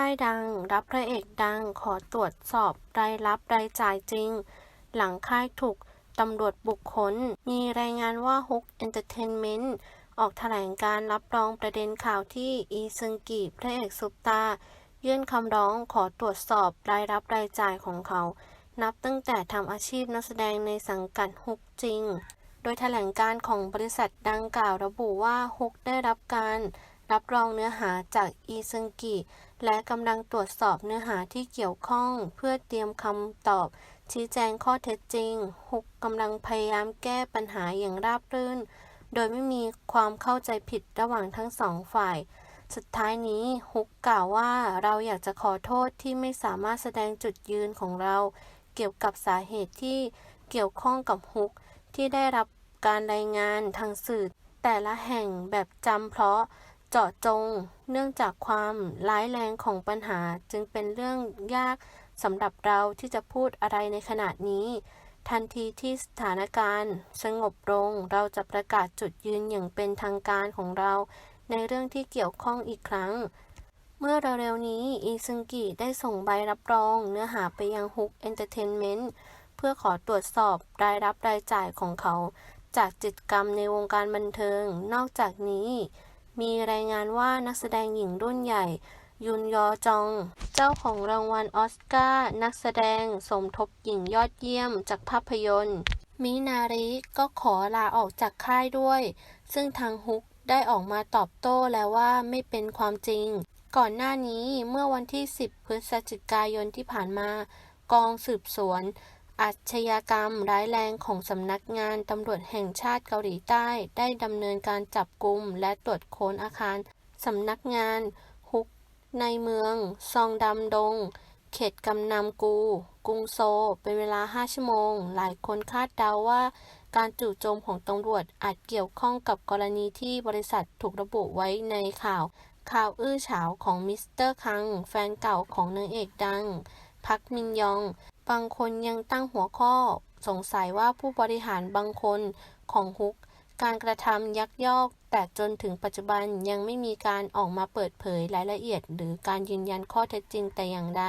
ค่ายดัง รับพระเอกดัง ขอตรวจสอบรายรับรายจ่ายจริง หลังค่ายถูกตำรวจบุกค้นมีรายงานว่าฮุกเอนเตอร์เทนเมนต์ออกแถลงการรับรองประเด็นข่าวที่อีซึงกิพระเอกซุปตา ยื่นคำร้องขอตรวจสอบรายรับรายจ่ายของเขา นับตั้งแต่ทำอาชีพนักแสดงในสังกัดฮุกจริง โดยแถลงการของบริษัทดังกล่าวระบุว่าฮุกได้รับการ รับรองเนื้อหาจากอีซึงกิ และกำลังตรวจสอบเนื้อหาที่เกี่ยวข้อง เพื่อเตรียมคำตอบ ชี้แจงข้อเท็จจริงฮุกกำลังพยายามแก้ปัญหาอย่างราบรื่น โดยไม่มีความเข้าใจผิดระหว่างทั้งสองฝ่าย สุดท้ายนี้ฮุกกล่าวว่าเราอยากจะขอโทษที่ไม่สามารถแสดงจุดยืนของเรา เกี่ยวกับสาเหตุที่เกี่ยวข้องกับฮุกที่ได้รับการรายงานทางสื่อแต่ละแห่งแบบจำเพาะ เจาะจง เนื่องจากความร้ายแรงของปัญหาจึงเป็นเรื่องยากสำหรับเราที่จะพูดอะไรในขณะนี้ ทันทีที่สถานการณ์ สงบลงเราจะประกาศจุดยืนอย่างเป็นทางการของเรา ในเรื่องที่เกี่ยวข้องอีกครั้ง เมื่อเร็วๆนี้อีซึงกิได้ส่งใบรับรอง เนื้อหาไปยังฮุกเอนเตอร์เทนเมนต์เพื่อขอตรวจสอบรายรับรายจ่ายของเขา จากกิจกรรมในวงการบันเทิง นอกจากนี้ มีรายงานว่านักแสดงหญิงรุ่นใหญ่ ยุนยอจอง เจ้าของรางวัลออสการ์นักแสดงสมทบหญิงยอดเยี่ยมจากภาพยนตร์ มินาริก็ขอลาออกจากค่ายด้วย ซึ่งทางฮุกได้ออกมาตอบโต้แล้วว่าไม่เป็นความจริง ก่อนหน้านี้เมื่อวันที่ 10 พฤศจิกายนที่ผ่านมา กองสืบสวน อาชญากรรมร้ายแรงของสำนักงานตำรวจแห่งชาติเกาหลีใต้ ได้ดำเนินการจับกลุ่มและตรวจค้นอาคารสำนักงานฮุกในเมือง ซองดำดง เขตกำนำกู กรุงโซ เป็นเวลา 5 ชั่วโมง หลายคนคาดเดาว่า การจู่โจมของตำรวจอาจเกี่ยวข้องกับกรณีที่บริษัทถูกระบุไว้ในข่าว ข่าวอื้อฉาวของมิสเตอร์คัง แฟนเก่าของนางเอกดัง พักมินยอง บางคนยังตั้งหัวข้อ สงสัยว่าผู้บริหารบางคนของฮุก การกระทำยักยอก แต่จนถึงปัจจุบันยังไม่มีการออกมาเปิดเผยรายละเอียด หรือการยืนยันข้อเท็จจริงแต่อย่างใด